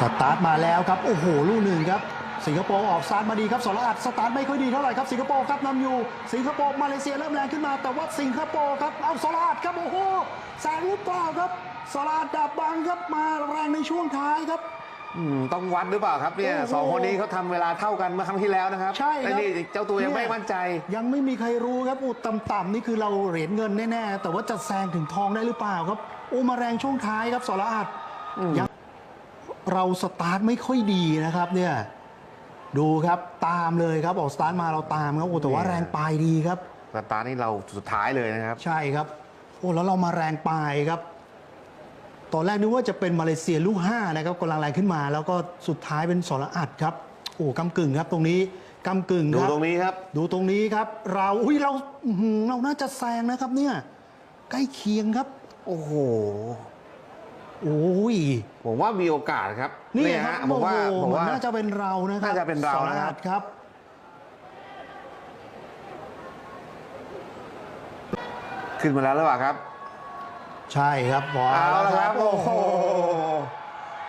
สตาร์ทมาแล้วครับ โอ้โห ลูกหนึ่งครับ สิงคโปร์ออกสตาร์ทมาดีครับสรอัดสตาร์ทไม่ค่อยดีเท่าไหร่ครับ สิงคโปร์ครับนำอยู่ สิงคโปร์มาเลเซียเริ่มแรงขึ้นมา แต่ว่าสิงคโปร์ครับ เอาสรอัดครับ โอ้โหแซงหรือเปล่าครับสรอัดดับบังครับ มาแรงในช่วงท้ายครับอืมต้องวัดหรือเปล่าครับเนี่ยโอ้โหสองคนนี้เขาทำเวลาเท่ากันเมื่อครั้งที่แล้วนะครับใช่ครับและนี่เจ้าตัวยังไม่มั่นใจ ยังไม่มีใครรู้ครับอุดต่ำๆนี่คือเราเหรียญเงินแน่ๆแต่ว่าจะแซงถึงทองได้หรือเปล่าครับโอ้มาแรงช่วงท้ายครับสรอัดยัง เราสตาร์ทไม่ค่อยดีนะครับเนี่ยดูครับตามเลยครับออกสตาร์ทมาเราตามครับโอ้แต่ว่าเนี่ยแรงปลายดีครับสตาร์ทนี่เราสุดท้ายเลยนะครับ ใช่ครับโอ้แล้วเรามาแรงปลายครับ ตอนแรกนึกว่าจะเป็นมาเลเซียลูก5นะครับกำลังแรงขึ้นมา แล้วก็สุดท้ายเป็นสรอัดครับโอ้กำกึ่งครับตรงนี้กำกึ่งดูครับตรงนี้ครับ ดูตรงนี้ครับ เราอุ้ยเราอื้อหือเราน่าจะแซงนะครับเนี่ยใกล้เคียงครับ โอ้โห โอ้ย ผมว่ามีโอกาสครับนี่เยครัฮะบผมว่าโอ้โหผมมันว่าน่าจะเป็นเรานะครับน่าจะเป็นเรานะครับสอัดครับ ขึ้นมาแล้วหรือเปล่าครับ ใช่ครับบอลเอาละครับ โอ้โห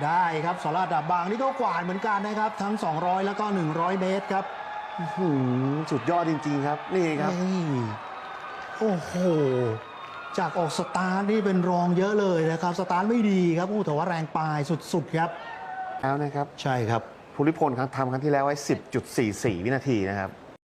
ได้ครับสาราดับบางนี่ก็กวาดเหมือนกันนะครับ ทั้ง 200 แล้วก็ 100 เมตรครับหืมสุดยอดจริง ๆ ครับ นี่ครับนี่โอ้โห จากออกสตาร์ทนี่เป็นรองเยอะเลยนะครับ สตาร์ทไม่ดีครับโอ้แต่ว่าแรงปลายสุดๆครับแล้วนะครับ ใช่ครับ ภูริพลครับทำครั้งที่แล้วไว้ 10.44 วินาทีนะครับ